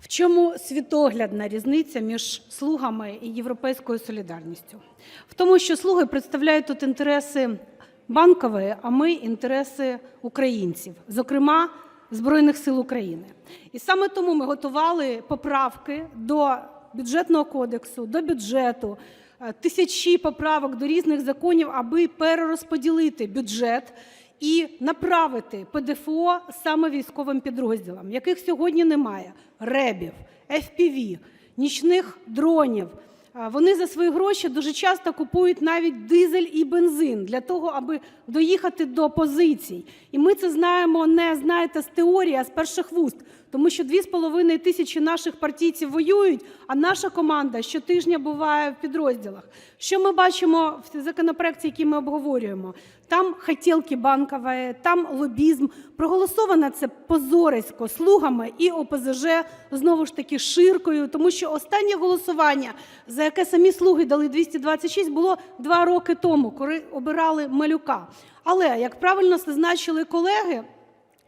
В чому світоглядна різниця між "слугами" і "Європейською солідарністю"? В тому, що "слуги" представляють тут інтереси Банкової, а ми – інтереси українців, зокрема Збройних Сил України. І саме тому ми готували поправки до Бюджетного кодексу, до бюджету, е, тисячі поправок до різних законів, аби перерозподілити бюджет і направити ПДФО саме військовим підрозділам, яких сьогодні немає: ребів, FPV, нічних дронів. Вони за свої гроші дуже часто купують навіть дизель і бензин для того, аби доїхати до позицій. І ми це знаємо не, знаєте, з теорії, а з перших вуст. Тому що 2,5 тисячі наших партійців воюють, а наша команда щотижня буває в підрозділах. Що ми бачимо в законопроекті, який ми обговорюємо? Там хотєлки Банкової, там лобізм. Проголосовано це позорисько "слугами" і ОПЗЖ, знову ж таки Ширкою, тому що останнє голосування, за яке самі "слуги" дали 226, було два роки тому, коли обирали Малюка. Але, як правильно зазначили колеги,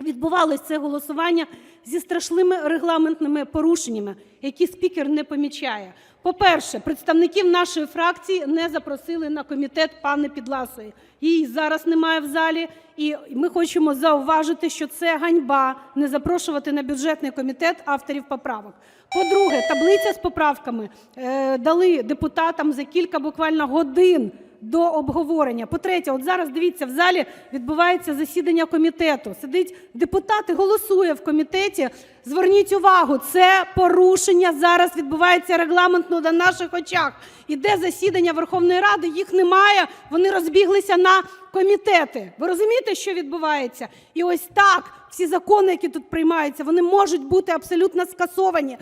відбувалось це голосування зі страшними регламентними порушеннями, які спікер не помічає. По-перше, представників нашої фракції не запросили на комітет пани Підласої. Її зараз немає в залі, і ми хочемо зауважити, що це ганьба – не запрошувати на бюджетний комітет авторів поправок. По-друге, таблиця з поправками е, дали депутатам за кілька буквально годин до обговорення. По-третє, от зараз, дивіться, в залі відбувається засідання комітету. Сидить депутат і голосує в комітеті. Зверніть увагу, це порушення зараз відбувається регламентно на наших очах. Іде засідання Верховної Ради, їх немає, вони розбіглися на комітети. Ви розумієте, що відбувається? І ось так всі закони, які тут приймаються, вони можуть бути абсолютно скасовані е,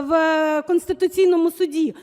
в Конституційному Суді.